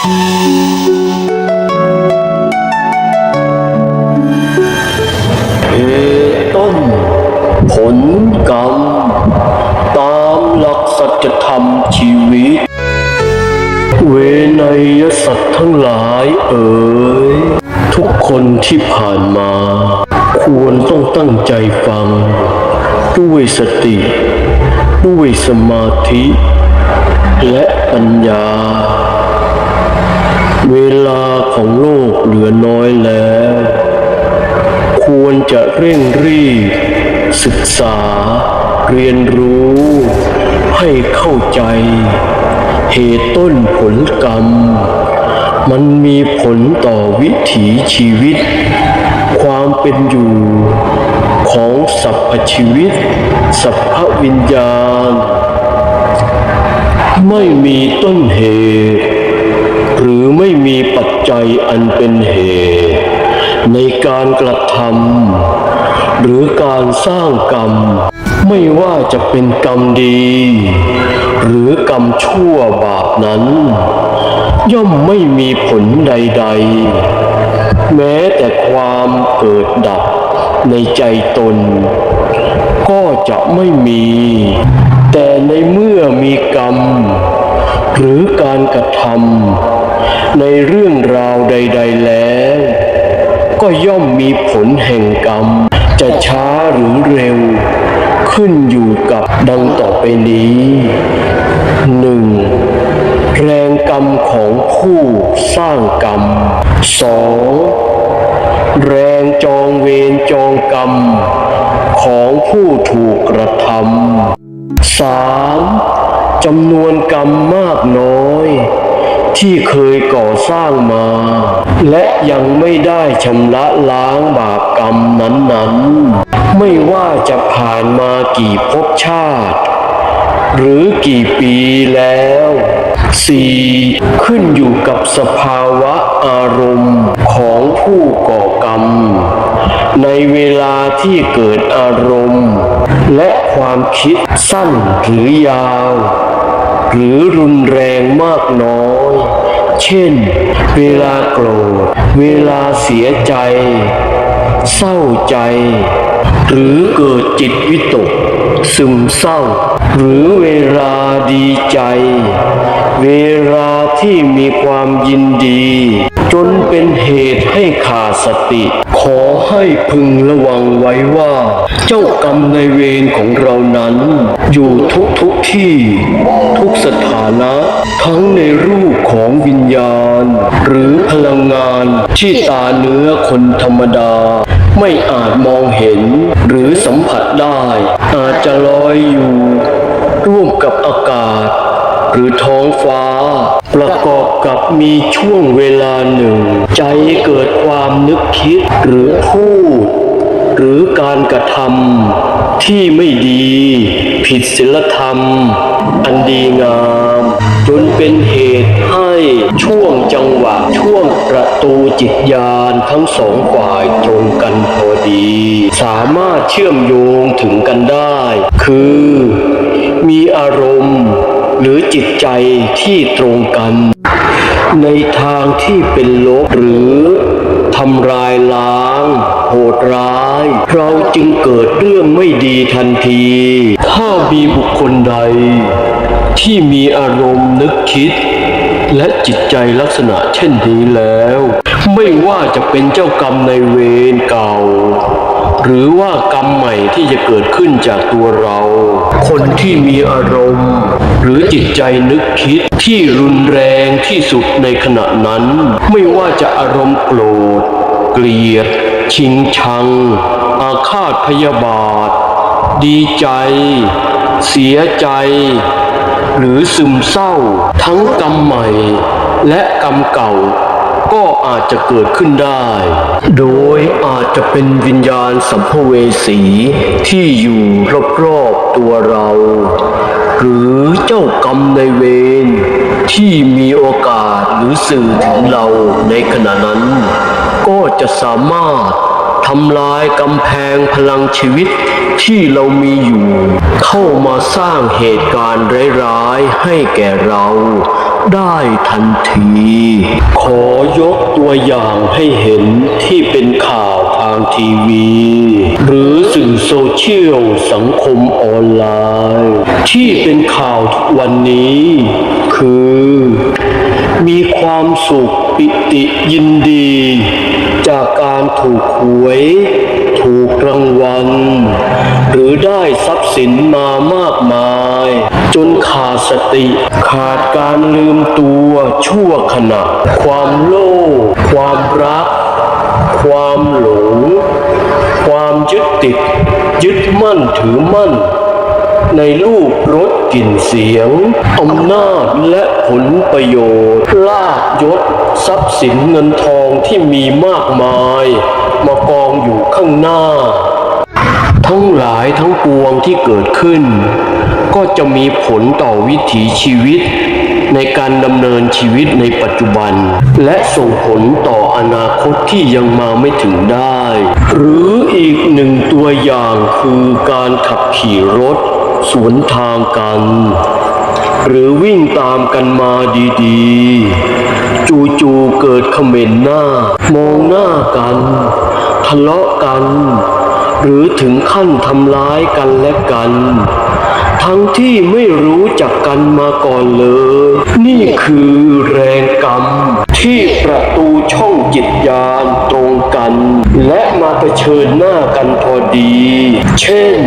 เหตุต้น ผลกรรม ตามหลักสัจธรรมชีวิต เวนยสัตว์ทั้งหลายเอ๋ยทุกคนที่ผ่านมา ควรต้องตั้งใจฟัง ด้วยสติ ด้วยสมาธิ และปัญญา เวลาของโลกเหลือน้อยแล้ว ควรจะเร่งรีบ ศึกษา เรียนรู้ ให้เข้าใจ เหตุต้นผลกรรม มันมีผลต่อวิถีชีวิต ความเป็นอยู่ของสรรพชีวิต สัพพวิญญาณ ไม่มีต้นเหตุ หรือไม่มีปัจจัยอันเป็นเหตุ ในการกระทำหรือการสร้างกรรม ไม่ว่าจะเป็นกรรมดี หรือกรรมชั่วบาปนั้น ย่อมไม่มีผลใด ๆ แม้แต่ความเกิดดับในใจตน ก็จะไม่มี แต่ในเมื่อมีกรรม หรือการกระทำ ในเรื่องราวใด ๆ แล้ว ก็ย่อมมีผลแห่งกรรม จะช้าหรือเร็ว ขึ้นอยู่กับดังต่อไปนี้หนึ่งแรงกรรมของผู้สร้างกรรมสองแรงจองเวรจองกรรม ของผู้ถูกกระทำสามจำนวนกรรมมากน้อย ที่เคยก่อสร้างมา และยังไม่ได้ชำระล้างบาปกรรมนั้นๆ ไม่ว่าจะผ่านมากี่ภพชาติ หรือกี่ปีแล้ว 4. ขึ้นอยู่กับสภาวะอารมณ์ของผู้ก่อกรรม ในเวลาที่เกิดอารมณ์ และความคิดสั้นหรือยาว หรือรุนแรงมากน้อย เช่น เวลาโกรธ เวลาเสียใจ เศร้าใจ หรือเกิดจิตวิตก ซึมเศร้า หรือเวลาดีใจ เวลาที่มีความยินดี จนเป็นเหตุให้ขาดสติ ขอให้พึงระวังไว้ว่า เจ้ากรรมในเวรของเรานั้น อยู่ทุกทุกที่ ทุกสถานะ ทั้งในรูปของวิญญาณ หรือพลังงานที่ตาเนื้อคนธรรมดา ไม่อาจมองเห็น หรือสัมผัสได้ อาจจะลอยอยู่ ร่วมกับอากาศ หรือท้องฟ้า ประกอบกับมีช่วงเวลาหนึ่ง ใจเกิดความนึกคิดหรือพูด หรือการกระทำที่ไม่ดี ผิดศีลธรรม อันดีงาม จนเป็นเหตุให้ช่วงจังหวะช่วงประตูจิตญาณทั้งสองฝ่ายตรงกันพอดี สามารถเชื่อมโยงถึงกันได้ คือมีอารมณ์ หรือจิตใจที่ตรงกัน ในทางที่เป็นลบหรือทำลายล้าง โหดร้าย เราจึงเกิดเรื่องไม่ดีทันที ถ้ามีบุคคลใด ที่มีอารมณ์นึกคิด และจิตใจลักษณะเช่นนี้แล้ว ไม่ว่าจะเป็นเจ้ากรรมในเวรเก่า หรือว่ากรรมใหม่ที่จะเกิดขึ้นจากตัวเรา คนที่มีอารมณ์ หรือจิตใจนึกคิดที่รุนแรงที่สุดในขณะนั้น ไม่ว่าจะอารมณ์โกรธ เกลียด ชิงชัง อาฆาตพยาบาท ดีใจ เสียใจ หรือซึมเศร้า ทั้งกรรมใหม่ และกรรมเก่า ก็อาจจะเกิดขึ้นได้ โดยอาจจะเป็นวิญญาณสัมภเวสีที่อยู่รอบๆตัวเรา หรือเจ้ากรรมในเวรที่มีโอกาสหรือสื่อถึงเราในขณะนั้น ก็จะสามารถทำลายกำแพงพลังชีวิต ที่เรามีอยู่ เข้ามาสร้างเหตุการณ์ร้ายๆให้แก่เรา ได้ทันที ขอยกตัวอย่างให้เห็นที่เป็นข่าวทางทีวี หรือสื่อโซเชียลสังคมออนไลน์ ที่เป็นข่าวทุกวันนี้ คือ มีความสุขปิติยินดี จากการถูกหวย ถูกรางวัล หรือได้ทรัพย์สินมามากมาย จนขาดสติ ขาดการลืมตัวชั่วขณะ ความโลภความรัก ความหลง ความยึดติด ยึดมั่นถือมั่น ในรูปรสกลิ่นเสียงอำนาจและผลประโยชน์ ลาบยศ ทรัพย์สินเงินทองที่มีมากมาย มากองอยู่ข้างหน้า ทั้งหลายทั้งปวงที่เกิดขึ้น ก็จะมีผลต่อวิถีชีวิต ในการดำเนินชีวิตในปัจจุบัน และส่งผลต่ออนาคตที่ยังมาไม่ถึงได้ หรืออีกหนึ่งตัวอย่างคือการขับขี่รถ สวนทางกัน หรือวิ่งตามกันมาดีๆ จู่ๆเกิดเขม่นหน้า มองหน้ากัน ทะเลาะกัน หรือถึงขั้นทำร้ายกันและกัน ทั้งที่ไม่รู้จักกันมาก่อนเลย นี่คือแรงกรรมที่ประตู เชิญหน้ากันพอดี เช่น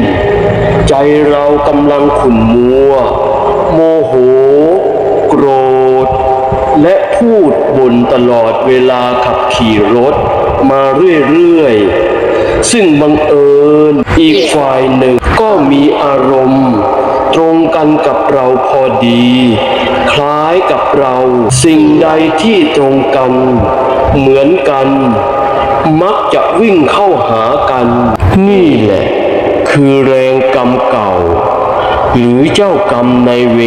ใจเรากำลังขุ่นมัว โมโห โกรธ และพูดบ่นตลอดเวลาขับขี่รถ มาเรื่อยๆ ซึ่งบังเอิญอีกฝ่ายหนึ่งก็มีอารมณ์ ตรงกันกับเราพอดี คล้ายกับเราสิ่งใดที่ตรงกัน เหมือนกัน มักจะวิ่งเข้าหากัน นี่แหละ คือแรงกรรมเก่า หรือเจ้ากรรมในเว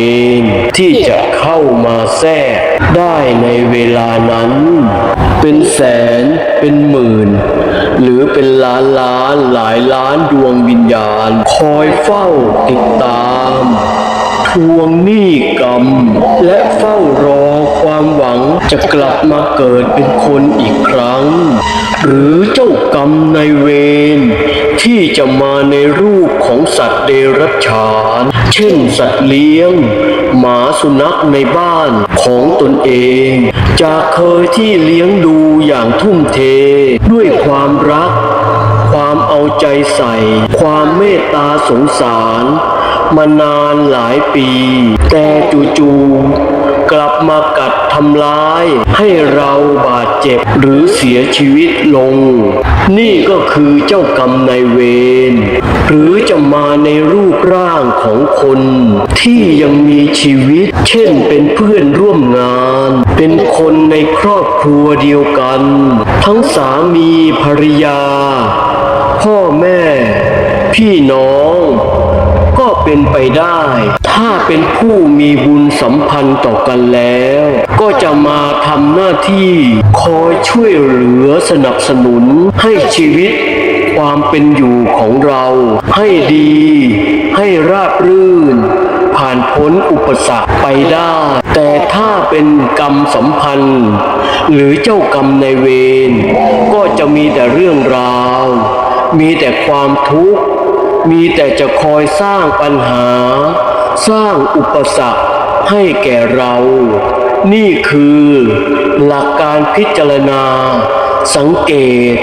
รที่จะเข้ามาแทรกได้ในเวลานั้น เป็นแสนเป็นหมื่น หรือเป็นล้านล้านหลายล้านดวงวิญญาณ คอยเฝ้าติดตาม ทวงหนี้กรรม และเฝ้ารอ ความหวังจะกลับมาเกิดเป็นคนอีกครั้ง หรือเจ้ากรรมในเวรที่จะมาในรูปของสัตว์เดรัจฉาน เช่นสัตว์เลี้ยง หมาสุนัขในบ้านของตนเอง จากเคยที่เลี้ยงดูอย่างทุ่มเท ด้วยความรัก ความเอาใจใส่ ความเมตตาสงสาร มานานหลายปี แต่จู่ๆ กลับมากัดทำร้าย ให้เราบาดเจ็บหรือเสียชีวิตลง นี่ก็คือเจ้ากรรมนายเวรหรือจะมาในรูปร่างของคน ที่ยังมีชีวิต เช่นเป็นเพื่อนร่วมงาน เป็นคนในครอบครัวเดียวกัน ทั้งสามีภรรยา พ่อแม่ พี่น้อง เป็นไปได้ ถ้าเป็นผู้มีบุญสัมพันธ์ต่อกันแล้ว ก็จะมาทำหน้าที่คอยช่วยเหลือสนับสนุนให้ชีวิตความเป็นอยู่ของเราให้ดี ให้ราบรื่น ผ่านพ้นอุปสรรคไปได้ แต่ถ้าเป็นกรรมสัมพันธ์ หรือเจ้ากรรมในเวรก็จะมีแต่เรื่องราว มีแต่ความทุกข์ มีแต่จะคอยสร้างปัญหา สร้างอุปสรรคให้แก่เรา นี่คือหลักการพิจารณา สังเกต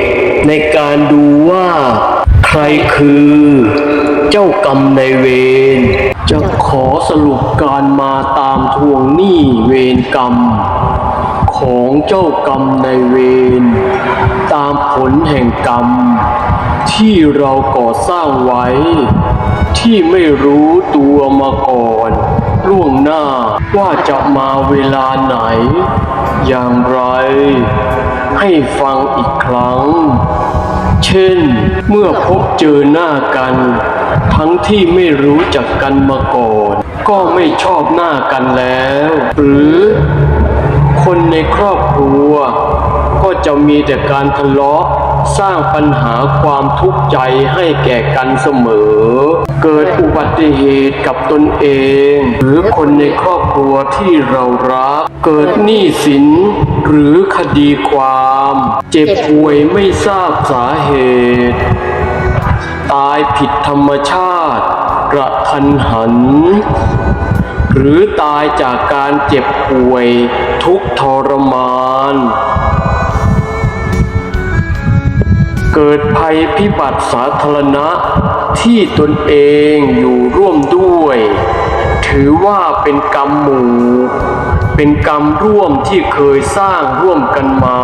ในการดูว่า ใครคือ เจ้ากรรมในเวร จะขอสรุปการมาตามทวงหนี้เวรกรรม ของเจ้ากรรมในเวร ตามผลแห่งกรรม ที่เราก่อสร้างไว้ ที่ไม่รู้ตัวมาก่อน ล่วงหน้าว่าจะมาเวลาไหน อย่างไร ให้ฟังอีกครั้ง เช่น เมื่อพบเจอหน้ากัน ทั้งที่ไม่รู้จักกันมาก่อน ก็ไม่ชอบหน้ากันแล้ว หรือ คนในครอบครัว ก็จะมีแต่การทะเลาะ สร้างปัญหาความทุกข์ใจให้แก่กันเสมอ เกิดอุบัติเหตุกับตนเอง หรือคนในครอบครัวที่เรารัก เกิดหนี้สินหรือคดีความ เจ็บป่วยไม่ทราบสาเหตุ ตายผิดธรรมชาติกระทันหัน หรือตายจากการเจ็บป่วยทุกทรมาน เกิดภัยพิบัติสาธารณะที่ตนเองอยู่ร่วมด้วย ถือว่าเป็นกรรมหมู่เป็นกรรมร่วมที่เคยสร้างร่วมกันมา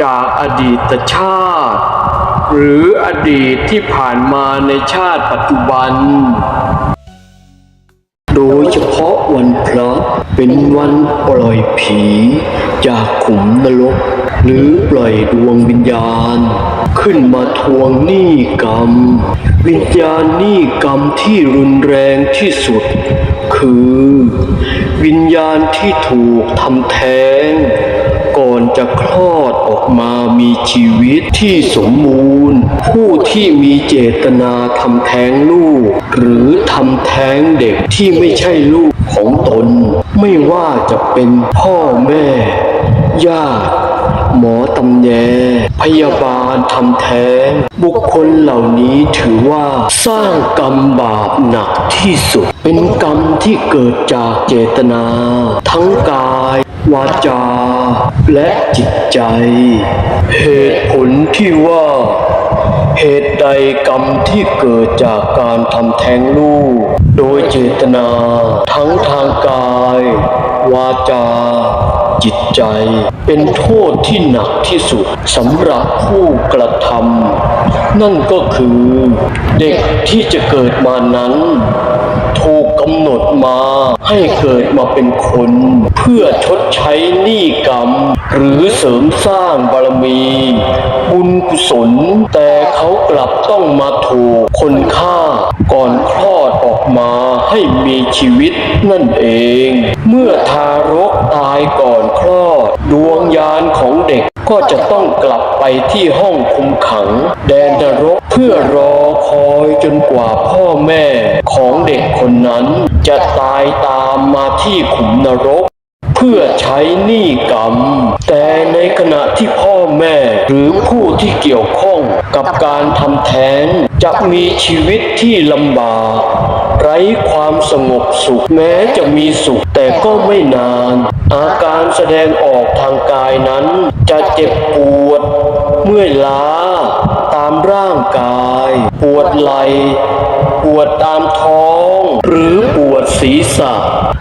จากอดีตชาติ หรืออดีตที่ผ่านมาในชาติปัจจุบัน โดยเฉพาะวันพระเป็นวันปล่อยผีจากขุมนรก หรือปล่อยดวงวิญญาณ ขึ้นมาทวงหนี้กรรม วิญญาณหนี้กรรมที่รุนแรงที่สุด คือ วิญญาณที่ถูกทำแท้ง ก่อนจะคลอดออกมามีชีวิตที่สมบูรณ์ ผู้ที่มีเจตนาทำแท้งลูก หรือทำแท้งเด็กที่ไม่ใช่ลูกของตน ไม่ว่าจะเป็นพ่อแม่ ญาติ หมอตำแยพยาบาลทำแท้ง บุคคลเหล่านี้ถือว่าสร้างกรรมบาปหนักที่สุด เป็นกรรมที่เกิดจากเจตนา ทั้งกาย วาจา และจิตใจ เหตุผลที่ว่า เหตุใดกรรมที่เกิดจากการทำแท้งลูก โดยเจตนา ทั้งทางกาย วาจา จิตใจ เป็นโทษที่หนักที่สุดสำหรับผู้กระทำนั่นก็คือ เด็กที่จะเกิดมานั้น ถูกกำหนดมา ให้เกิดมาเป็นคน เพื่อชดใช้หนี้กรรม หรือเสริมสร้างบารมี บุญกุศล แต่เขากลับต้องมาถูกคนฆ่า ก่อนคลอดออกมาให้มีชีวิตนั่นเอง เมื่อทารกตายก่อนคลอด ดวงยานของเด็ก ก็จะต้องกลับไปที่ห้องคุมขัง แดนนรกเพื่อรอคอยจนกว่าพ่อแม่ของเด็กคนนั้น จะตายตามมาที่ขุมนรก เพื่อใช้หนี้กรรม แต่ในขณะที่พ่อแม่ หรือผู้ที่เกี่ยวข้องกับการทำแท้งจะมีชีวิตที่ลำบากไร้ความสงบสุขแม้จะมีสุขแต่ก็ไม่นาน อาการแสดงออกทางกายนั้น จะเจ็บปวด เมื่อยล้า ตามร่างกาย ปวดไหล่ปวดตามท้อง หรือปวดศีรษะ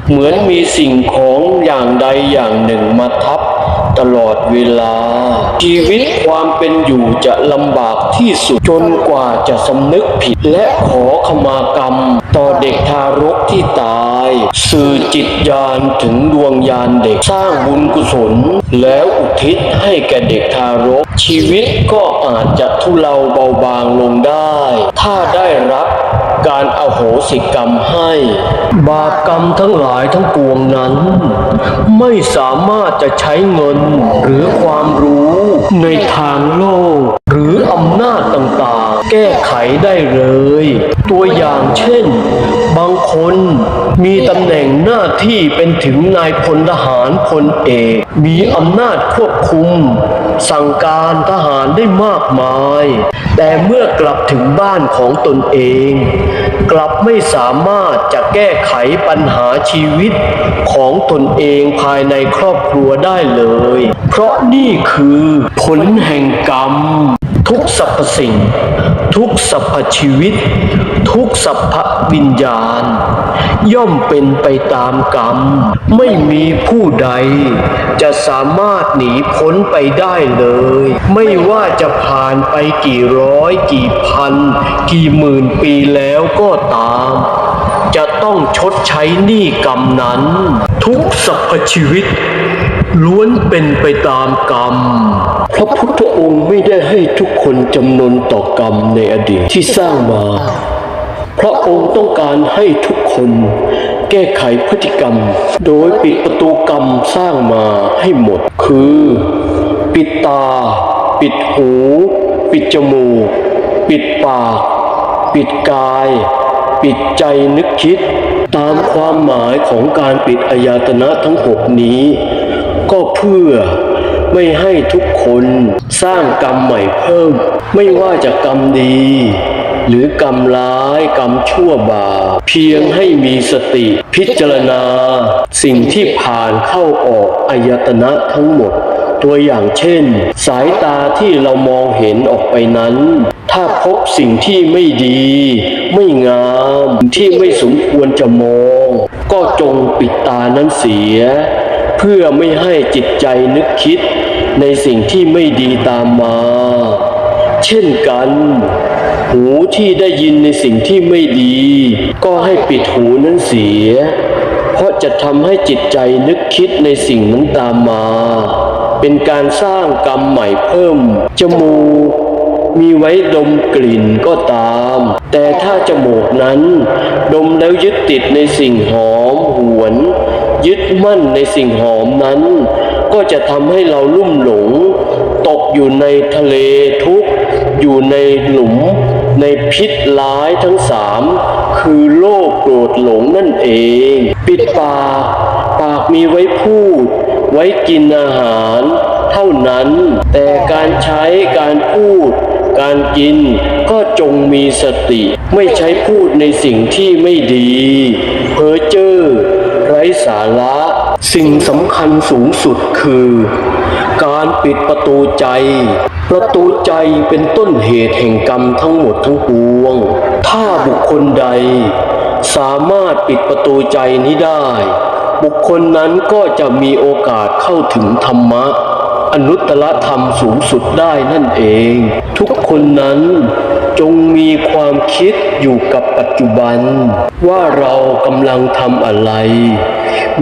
เหมือนมีสิ่งของอย่างใดอย่างหนึ่งมาทับตลอดเวลา ชีวิตความเป็นอยู่จะลำบากที่สุดจนกว่าจะสำนึกผิดและขอขมากรรม ต่อเด็กทารกที่ตาย สื่อจิตญาณถึงดวงญาณเด็กสร้างบุญกุศล แล้วอุทิศให้แก่เด็กทารก ชีวิตก็อาจจะทุเลาเบาบางลงได้ ถ้าได้รับ การอโหสิกรรมให้ บาปกรรมทั้งหลายทั้งปวงนั้น ไม่สามารถจะใช้เงินหรือความรู้ในทางโลก หรืออำนาจต่างๆ แก้ไขได้เลย ตัวอย่างเช่น บางคนมีตำแหน่งหน้าที่เป็นถึงนายพลทหารพลเอก มีอำนาจควบคุม สั่งการทหารได้มากมาย แต่เมื่อกลับถึงบ้านของตนเอง กลับไม่สามารถจะแก้ไขปัญหาชีวิตของตนเองภายในครอบครัวได้เลย เพราะนี่คือผลแห่งกรรม ทุกสรรพสิ่ง ทุกสรรพชีวิต ทุกสรรพวิญญาณ ย่อมเป็นไปตามกรรม ไม่มีผู้ใด จะสามารถหนีพ้นไปได้เลย ไม่ว่าจะผ่านไปกี่ร้อย กี่พัน กี่หมื่นปีแล้วก็ตาม จะต้องชดใช้หนี้กรรมนั้น ทุกสรรพชีวิต ล้วนเป็นไปตามกรรมพระพุทธ องค์ไม่ได้ให้ทุกคนจำนนต่อกรรมในอดีตที่สร้างมา พระองค์ต้องการให้ทุกคนแก้ไขพฤติกรรม โดยปิดประตูกรรมสร้างมาให้หมด คือ ปิดตา ปิดหู ปิดจมูก ปิดปาก ปิดกาย ปิดใจนึกคิด ตามความหมายของการปิดอายตนะทั้งหกนี้ ก็เพื่อไม่ให้ทุกคน สร้างกรรมใหม่เพิ่ม ไม่ว่าจะกรรมดี หรือกรรมร้ายกรรมชั่วบาปเพียงให้มีสติพิจารณา สิ่งที่ผ่านเข้าออกอายตนะทั้งหมด ตัวอย่างเช่น สายตาที่เรามองเห็นออกไปนั้น ถ้าพบสิ่งที่ไม่ดี ไม่งามที่ไม่สมควรจะมอง ก็จงปิดตานั้นเสีย เพื่อไม่ให้จิตใจนึกคิด ในสิ่งที่ไม่ดีตามมา เช่นกัน หูที่ได้ยินในสิ่งที่ไม่ดี ก็ให้ปิดหูนั้นเสีย เพราะจะทำให้จิตใจนึกคิดในสิ่งนั้นตามมา เป็นการสร้างกรรมใหม่เพิ่ม จมูกมีไว้ดมกลิ่นก็ตาม แต่ถ้าจมูกนั้น ดมแล้วยึดติดในสิ่งหอมหวน ยึดมั่นในสิ่งหอมนั้น ก็จะทำให้เราลุ่มหลง ตกอยู่ในทะเลทุกข์ อยู่ในหลุม ในพิษร้ายทั้งสามคือโลภโกรธหลงนั่นเอง ปิดปากปากมีไว้พูด ไว้กินอาหาร เท่านั้น แต่การใช้การพูด การกินก็จงมีสติ ไม่ใช้พูดในสิ่งที่ไม่ดี เพ้อเจ้อไร้สาระ สิ่งสำคัญสูงสุดคือ การปิดประตูใจ ประตูใจเป็นต้นเหตุแห่งกรรมทั้งหมดทั้งปวง ถ้าบุคคลใด สามารถปิดประตูใจนี้ได้ บุคคลนั้นก็จะมีโอกาสเข้าถึงธรรมะ อนุตตรธรรมสูงสุดได้นั่นเอง ทุกคนนั้นจงมีความคิดอยู่กับปัจจุบัน ว่าเรากำลังทำอะไร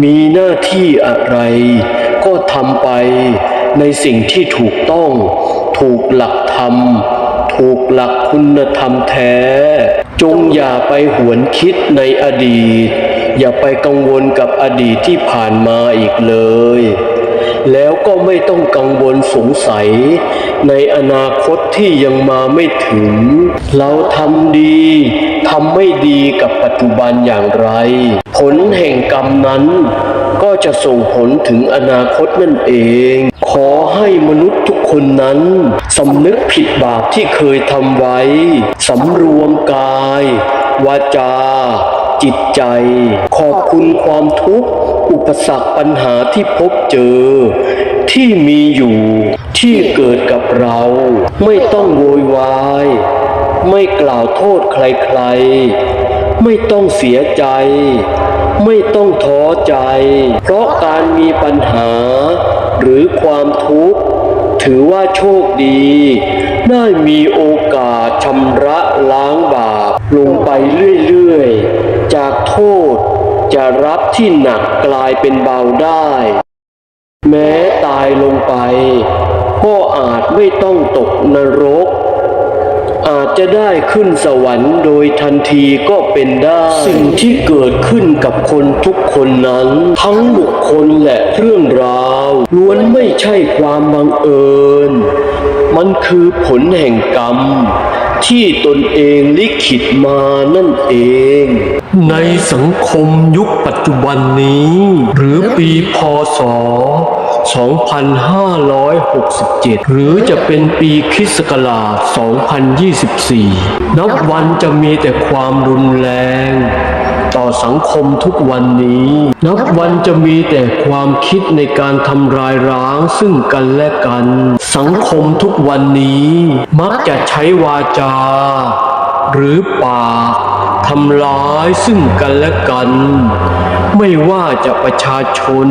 มีหน้าที่อะไร ก็ทำไปในสิ่งที่ถูกต้อง ถูกหลักธรรม ถูกหลักคุณธรรมแท้ จงอย่าไปหวนคิดในอดีต อย่าไปกังวลกับอดีตที่ผ่านมาอีกเลย แล้วก็ไม่ต้องกังวลสงสัย ในอนาคตที่ยังมาไม่ถึง เราทำดีทำไม่ดีกับปัจจุบันอย่างไร ผลแห่งกรรมนั้นก็จะส่งผลถึงอนาคตนั่นเอง ขอให้มนุษย์ทุกคนนั้นสำนึกผิดบาปที่เคยทำไว้สำรวมกาย วาจา จิตใจ ขอบคุณความทุกข์ อุปสรรคปัญหาที่พบเจอ ที่มีอยู่ที่เกิดกับเรา ไม่ต้องโวยวาย ไม่กล่าวโทษใครๆ ไม่ต้องเสียใจ ไม่ต้องท้อใจ เพราะการมีปัญหา หรือความทุกข์ ถือว่าโชคดี ได้มีโอกาสชำระล้างบาปลงไปเรื่อยๆ จากโทษจะรับที่หนักกลายเป็นเบาได้ แม้ตายลงไป ก็อาจไม่ต้องตกนรก อาจจะได้ขึ้นสวรรค์โดยทันทีก็เป็นได้ สิ่งที่เกิดขึ้นกับคนทุกคนนั้น ทั้งบุคคลและเรื่องราวล้วนไม่ใช่ความบังเอิญ มันคือผลแห่งกรรม ที่ตนเองลิขิตมานั่นเอง ในสังคมยุคปัจจุบันนี้ หรือปีพศ 2567 หรือจะเป็นปีคริสต์ศักราช2024 นับวันจะมีแต่ความรุนแรง ต่อสังคมทุกวันนี้ นับวันจะมีแต่ความคิดในการทำลายร้างซึ่งกันและกัน สังคมทุกวันนี้ มักจะใช้วาจา หรือปาก ทำร้ายซึ่งกันและกัน ไม่ว่าจะประชาชน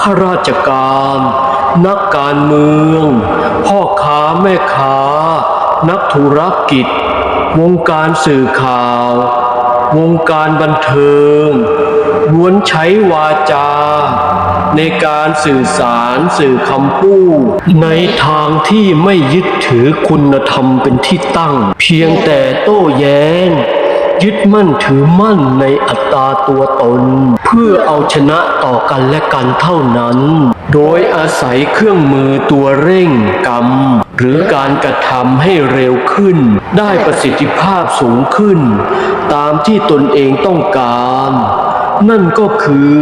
ข้าราชการ นักการเมือง พ่อค้าแม่ค้า นักธุรกิจ วงการสื่อข่าว วงการบันเทิงล้วนใช้วาจา ในการสื่อสารสื่อคำพูดในทางที่ไม่ยึดถือคุณธรรมเป็นที่ตั้ง เพียงแต่โต้แย้ง ยึดมั่นถือมั่นในอัตตาตัวตน เพื่อเอาชนะต่อกันและกันเท่านั้น โดยอาศัยเครื่องมือตัวเร่งกรรม หรือการกระทำให้เร็วขึ้น ได้ประสิทธิภาพสูงขึ้น ตามที่ตนเองต้องการนั่นก็คือ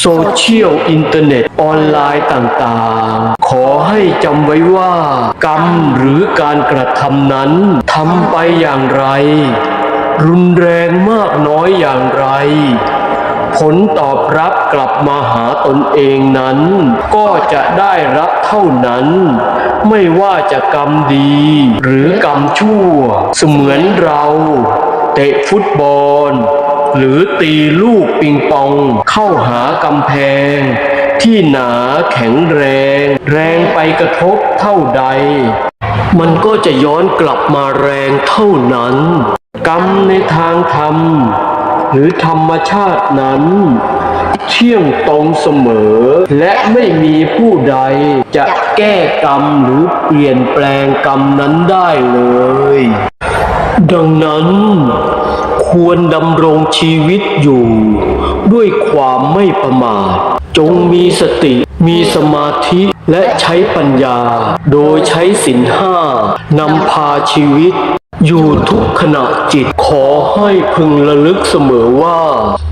โซเชียลอินเทอร์เน็ตออนไลน์ต่างๆ ขอให้จำไว้ว่า กรรมหรือการกระทำนั้นทำไปอย่างไร รุนแรงมากน้อยอย่างไร ผลตอบรับกลับมาหาตนเองนั้น ก็จะได้รับเท่านั้น ไม่ว่าจะกรรมดี หรือกรรมชั่ว เสมือนเราเตะฟุตบอล หรือตีลูกปิงปองเข้าหากำแพง ที่หนาแข็งแรง แรงไปกระทบเท่าใด มันก็จะย้อนกลับมาแรงเท่านั้น กรรมในทางธรรม หรือธรรมชาตินั้น เที่ยงตรงเสมอ และไม่มีผู้ใดจะแก้กรรมหรือเปลี่ยนแปลงกรรมนั้นได้เลย ดังนั้น ควรดำรงชีวิตอยู่ ด้วยความไม่ประมาทจงมีสติมีสมาธิและใช้ปัญญา โดยใช้สินห้านำพาชีวิต อยู่ทุกขณะจิตขอให้พึงระลึกเสมอว่า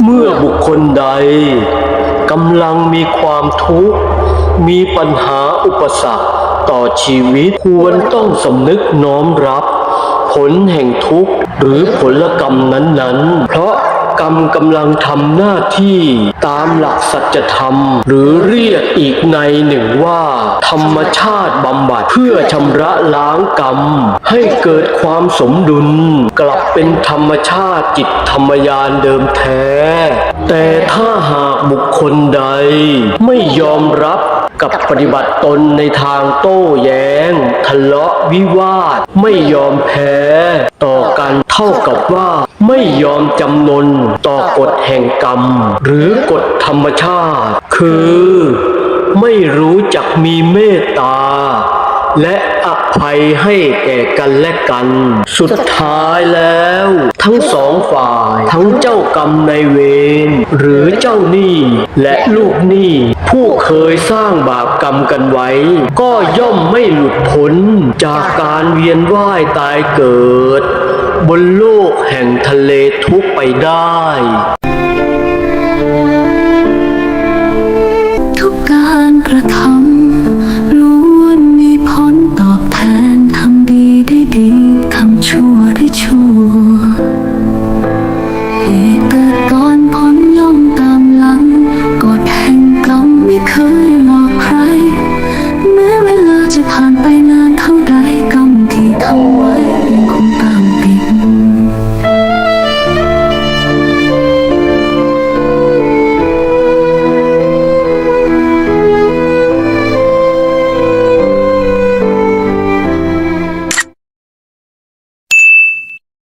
เมื่อบุคคลใดกำลังมีความทุกข์ มีปัญหาอุปสรรคต่อชีวิตควรต้องสำนึกน้อมรับ ผลแห่งทุกข์หรือผลกรรมนั้นๆ เพราะ กรรมกำลังทำหน้าที่ตามหลักสัจธรรม หรือเรียกอีกในหนึ่งว่า ธรรมชาติบำบัดเพื่อชำระล้างกรรม ให้เกิดความสมดุล กลับเป็นธรรมชาติจิตธรรมยานเดิมแท้ แต่ถ้าหากบุคคลใด ไม่ยอมรับกับปฏิบัติตนในทางโต้แย้ง ทะเลาะวิวาท ไม่ยอมแพ้ ต่อกัน ท่ากับว่าไม่ยอมจำนนต่อกฎแห่งกรรม หรือกฎธรรมชาติ คือ ไม่รู้จักมีเมตตา และอภัยให้แก่กันและกัน สุดท้ายแล้ว ทั้งสองฝ่าย ทั้งเจ้ากรรมนายเวรหรือเจ้าหนี้และลูกหนี้ผู้เคยสร้างบาปกรรมกันไว้ ก็ย่อมไม่หลุดพ้นจากการเวียนว่ายตายเกิด บนโลกแห่งทะเลทุกไปได้ ทุกการกระทำ